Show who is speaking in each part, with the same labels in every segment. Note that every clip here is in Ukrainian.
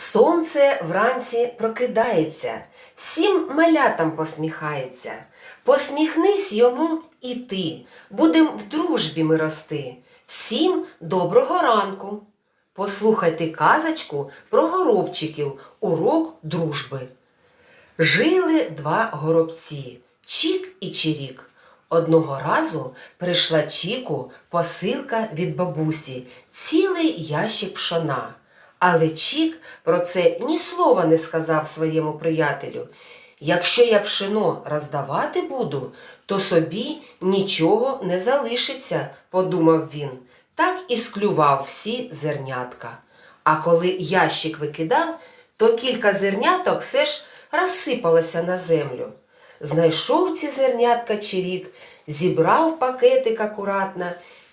Speaker 1: Сонце вранці прокидається, всім малятам посміхається. Посміхнись йому і ти, будем в дружбі ми рости. Всім доброго ранку. Послухайте казочку про горобчиків, урок дружби. Жили два горобці Чік і Чирік. Одного разу прийшла Чіку посилка від бабусі, цілий ящик пшона. Але Чік про це ні слова не сказав своєму приятелю. Якщо я пшено роздавати буду, то собі нічого не залишиться, подумав він. Так і склював всі зернятка. А коли ящик викидав, то кілька зерняток все ж розсипалося на землю. Знайшов ці зернятка чирік, зібрав пакетик акуратно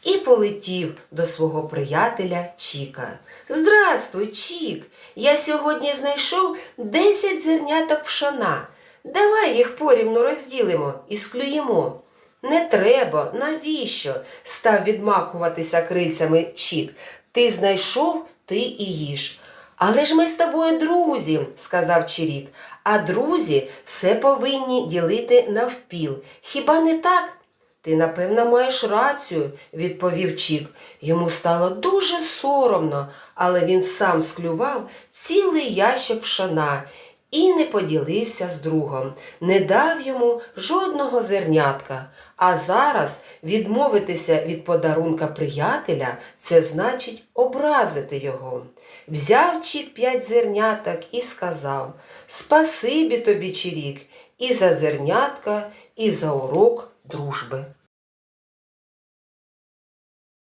Speaker 1: і полетів до свого приятеля Чіка. Здрастуй, Чік! Я сьогодні знайшов 10 зерняток пшона. Давай їх порівну розділимо і склюємо. Не треба, навіщо? став відмахуватися крильцями Чік. Ти знайшов, ти і їж. Але ж ми з тобою друзі, сказав Чирік, а друзі все повинні ділити навпіл. Хіба не так? Ти, напевно, маєш рацію, відповів Чік. Йому стало дуже соромно, але він сам склював цілий ящик пшона і не поділився з другом, не дав йому жодного зернятка. А зараз відмовитися від подарунка приятеля це значить образити його. Взяв Чік п'ять зерняток і сказав Спасибі тобі, Чирік, і за зернятка, і за урок дружби.